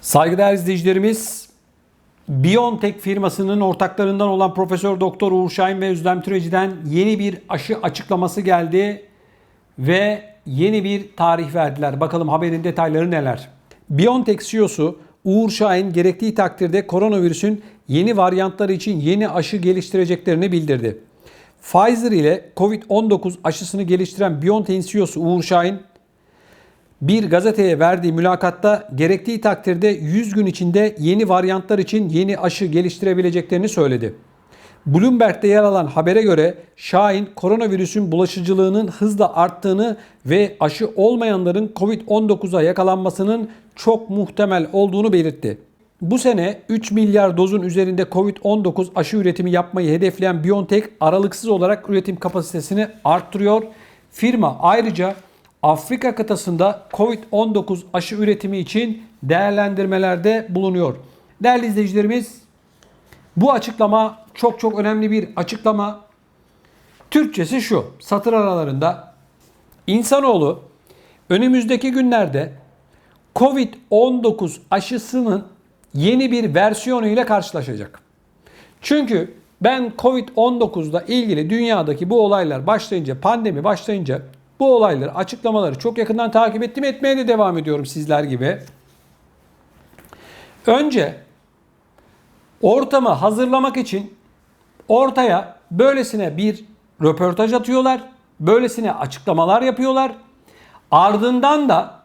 Saygıdeğer izleyicilerimiz, BioNTech firmasının ortaklarından olan Profesör Doktor Uğur Şahin ve Özlem Türeci'den yeni bir aşı açıklaması geldi ve yeni bir tarih verdiler. Bakalım haberin detayları neler? BioNTech CEO'su Uğur Şahin gerektiği takdirde koronavirüsün yeni varyantları için yeni aşı geliştireceklerini bildirdi. Pfizer ile COVID-19 aşısını geliştiren BioNTech'in CEO'su Uğur Şahin bir gazeteye verdiği mülakatta gerektiği takdirde 100 gün içinde yeni varyantlar için yeni aşı geliştirebileceklerini söyledi. Bloomberg'de yer alan habere göre Şahin koronavirüsün bulaşıcılığının hızla arttığını ve aşı olmayanların Covid-19'a yakalanmasının çok muhtemel olduğunu belirtti. Bu sene 3 milyar dozun üzerinde Covid-19 aşı üretimi yapmayı hedefleyen BioNTech aralıksız olarak üretim kapasitesini arttırıyor. Firma ayrıca Afrika kıtasında Covid-19 aşı üretimi için değerlendirmelerde bulunuyor. Değerli izleyicilerimiz, bu açıklama çok çok önemli bir açıklama. Türkçesi şu, satır aralarında insanoğlu önümüzdeki günlerde Covid-19 aşısının yeni bir versiyonu ile karşılaşacak. Çünkü ben Covid-19'da ilgili dünyadaki bu olaylar başlayınca, pandemi başlayınca bu olayları, açıklamaları çok yakından takip ettim. Etmeye de devam ediyorum sizler gibi. Önce ortamı hazırlamak için ortaya böylesine bir röportaj atıyorlar. Böylesine açıklamalar yapıyorlar. Ardından da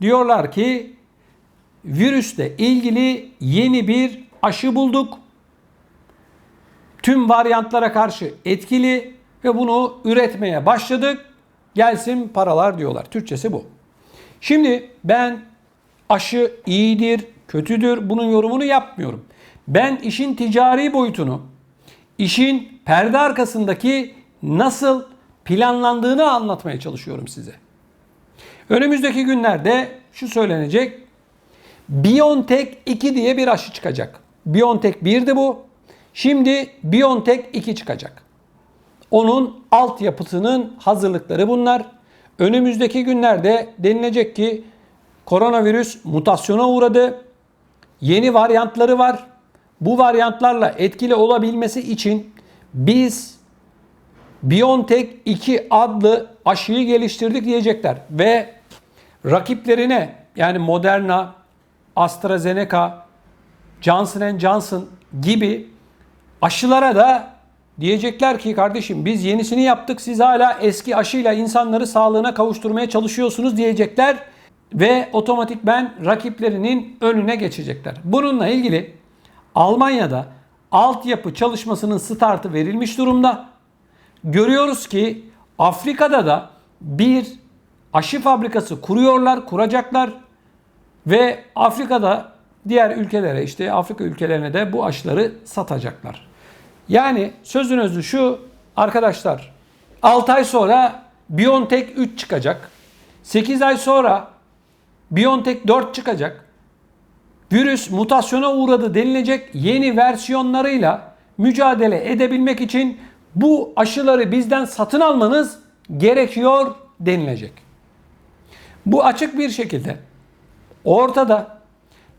diyorlar ki virüsle ilgili yeni bir aşı bulduk. Tüm varyantlara karşı etkili ve bunu üretmeye başladık. Gelsin paralar diyorlar. Türkçesi bu. Şimdi ben aşı iyidir, kötüdür bunun yorumunu yapmıyorum. Ben işin ticari boyutunu, işin perde arkasındaki nasıl planlandığını anlatmaya çalışıyorum size. Önümüzdeki günlerde şu söylenecek. BioNTech 2 diye bir aşı çıkacak. BioNTech 1'di bu. Şimdi BioNTech 2 çıkacak. Onun altyapısının hazırlıkları bunlar. Önümüzdeki günlerde denilecek ki koronavirüs mutasyona uğradı. Yeni varyantları var. Bu varyantlarla etkili olabilmesi için biz BioNTech 2 adlı aşıyı geliştirdik diyecekler. Ve rakiplerine yani Moderna, AstraZeneca, Johnson Johnson gibi aşılara da diyecekler ki kardeşim biz yenisini yaptık siz hala eski aşıyla insanları sağlığına kavuşturmaya çalışıyorsunuz diyecekler ve otomatik ben rakiplerinin önüne geçecekler. Bununla ilgili Almanya'da altyapı çalışmasının startı verilmiş durumda. Görüyoruz ki Afrika'da da bir aşı fabrikası kuruyorlar, kuracaklar ve Afrika'da diğer ülkelere işte Afrika ülkelerine de bu aşıları satacaklar. Yani sözün özü şu arkadaşlar 6 ay sonra BioNTech 3 çıkacak. 8 ay sonra BioNTech 4 çıkacak. Virüs mutasyona uğradı denilecek yeni versiyonlarıyla mücadele edebilmek için bu aşıları bizden satın almanız gerekiyor denilecek. Bu açık bir şekilde ortada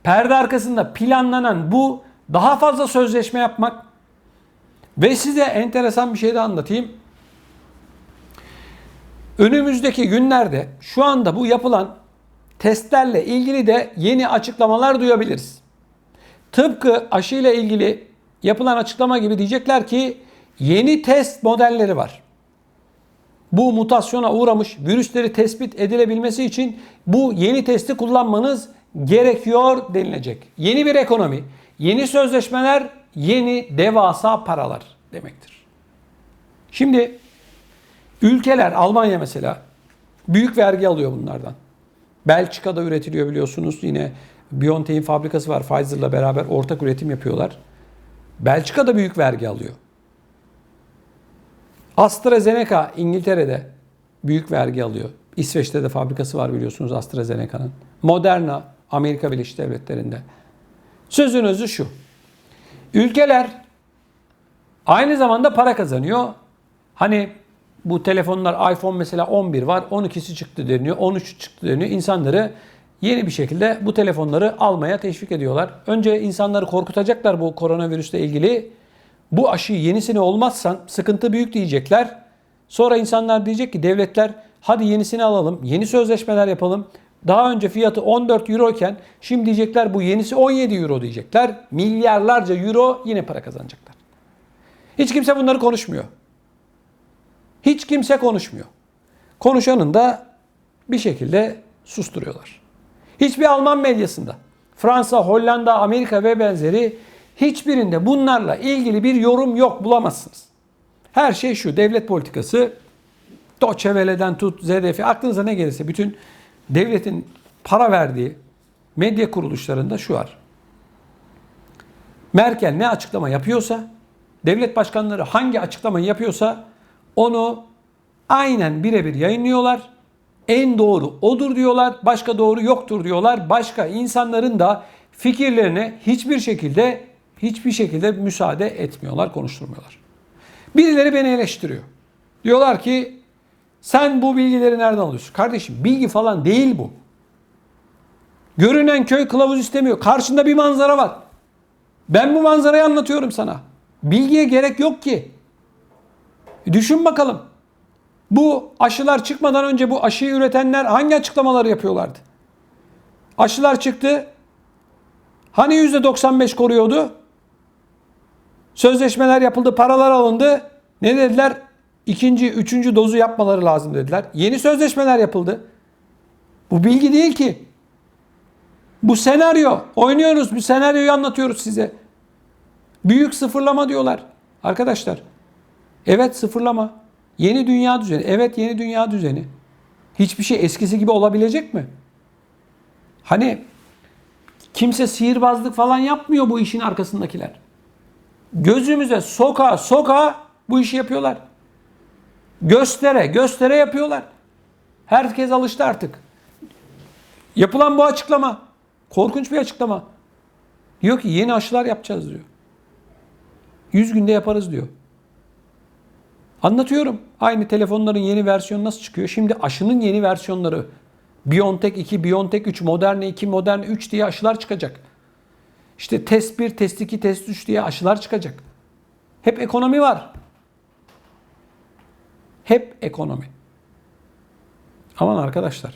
perde arkasında planlanan bu daha fazla sözleşme yapmak ve size enteresan bir şey de anlatayım. Önümüzdeki günlerde şu anda bu yapılan testlerle ilgili de yeni açıklamalar duyabiliriz. Tıpkı aşı ile ilgili yapılan açıklama gibi diyecekler ki yeni test modelleri var. Bu mutasyona uğramış virüsleri tespit edilebilmesi için bu yeni testi kullanmanız gerekiyor denilecek. Yeni bir ekonomi, yeni sözleşmeler, yeni devasa paralar demektir. Şimdi ülkeler Almanya mesela büyük vergi alıyor bunlardan. Belçika'da üretiliyor biliyorsunuz. Yine BioNTech'in fabrikası var. Pfizer'la beraber ortak üretim yapıyorlar. Belçika'da büyük vergi alıyor. AstraZeneca İngiltere'de büyük vergi alıyor. İsveç'te de fabrikası var biliyorsunuz AstraZeneca'nın. Moderna Amerika Birleşik Devletleri'nde. Sözün özü şu. Ülkeler aynı zamanda para kazanıyor. Hani bu telefonlar iPhone mesela 11 var, 12'si çıktı deniyor, 13 çıktı deniyor. İnsanları yeni bir şekilde bu telefonları almaya teşvik ediyorlar. Önce insanları korkutacaklar bu koronavirüsle ilgili. Bu aşı yenisini olmazsan sıkıntı büyük diyecekler. Sonra insanlar diyecek ki devletler hadi yenisini alalım, yeni sözleşmeler yapalım. Daha önce fiyatı 14 euro iken şimdi diyecekler bu yenisi 17 euro diyecekler. Milyarlarca euro yine para kazanacaklar. Hiç kimse bunları konuşmuyor. Hiç kimse konuşmuyor. Konuşanın da bir şekilde susturuyorlar. Hiçbir Alman medyasında, Fransa, Hollanda, Amerika ve benzeri hiçbirinde bunlarla ilgili bir yorum yok bulamazsınız. Her şey şu devlet politikası Deutsche Welle'den tut ZDF aklınıza ne gelirse bütün devletin para verdiği medya kuruluşlarında şu var. Merkel ne açıklama yapıyorsa, devlet başkanları hangi açıklamayı yapıyorsa onu aynen birebir yayınlıyorlar. En doğru odur diyorlar, başka doğru yoktur diyorlar. Başka insanların da fikirlerine hiçbir şekilde hiçbir şekilde müsaade etmiyorlar, konuşturmuyorlar. Birileri beni eleştiriyor. Diyorlar ki sen bu bilgileri nereden alıyorsun? Kardeşim bilgi falan değil bu. Görünen köy kılavuz istemiyor. Karşında bir manzara var. Ben bu manzarayı anlatıyorum sana. Bilgiye gerek yok ki. Düşün bakalım. Bu aşılar çıkmadan önce bu aşıyı üretenler hangi açıklamaları yapıyorlardı? Aşılar çıktı. Hani %95 koruyordu? Sözleşmeler yapıldı, paralar alındı. Ne dediler? İkinci, üçüncü dozu yapmaları lazım dediler. Yeni sözleşmeler yapıldı. Bu bilgi değil ki. Bu senaryo. Oynuyoruz. Bir senaryoyu anlatıyoruz size. Büyük sıfırlama diyorlar. Arkadaşlar. Evet sıfırlama. Yeni dünya düzeni. Evet yeni dünya düzeni. Hiçbir şey eskisi gibi olabilecek mi? Hani kimse sihirbazlık falan yapmıyor bu işin arkasındakiler. Gözümüze soka soka bu işi yapıyorlar. Göstere göstere yapıyorlar. Herkes alıştı artık. Yapılan bu açıklama korkunç bir açıklama. Diyor ki yeni aşılar yapacağız diyor. 100 günde yaparız diyor. Anlatıyorum. Aynı telefonların yeni versiyonu nasıl çıkıyor? Şimdi aşının yeni versiyonları. BioNTech 2, BioNTech 3, Moderna 2, Moderna 3 diye aşılar çıkacak. İşte test 1, test 2, test 3 diye aşılar çıkacak. Hep ekonomi var. Hep ekonomi. Aman arkadaşlar.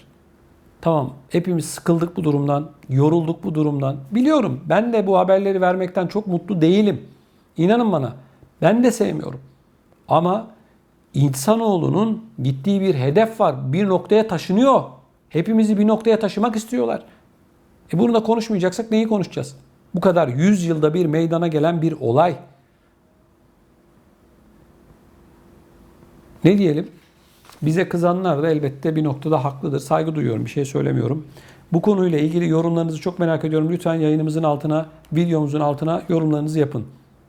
Tamam hepimiz sıkıldık bu durumdan, yorulduk bu durumdan. Biliyorum ben de bu haberleri vermekten çok mutlu değilim. İnanın bana ben de sevmiyorum. Ama insanoğlunun gittiği bir hedef var. Bir noktaya taşınıyor. Hepimizi bir noktaya taşımak istiyorlar. E bunu da konuşmayacaksak neyi konuşacağız? Bu kadar 100 yılda bir meydana gelen bir olay. Ne diyelim? Bize kızanlar da elbette bir noktada haklıdır. Saygı duyuyorum. Bir şey söylemiyorum. Bu konuyla ilgili yorumlarınızı çok merak ediyorum. Lütfen yayınımızın altına, videomuzun altına yorumlarınızı yapın.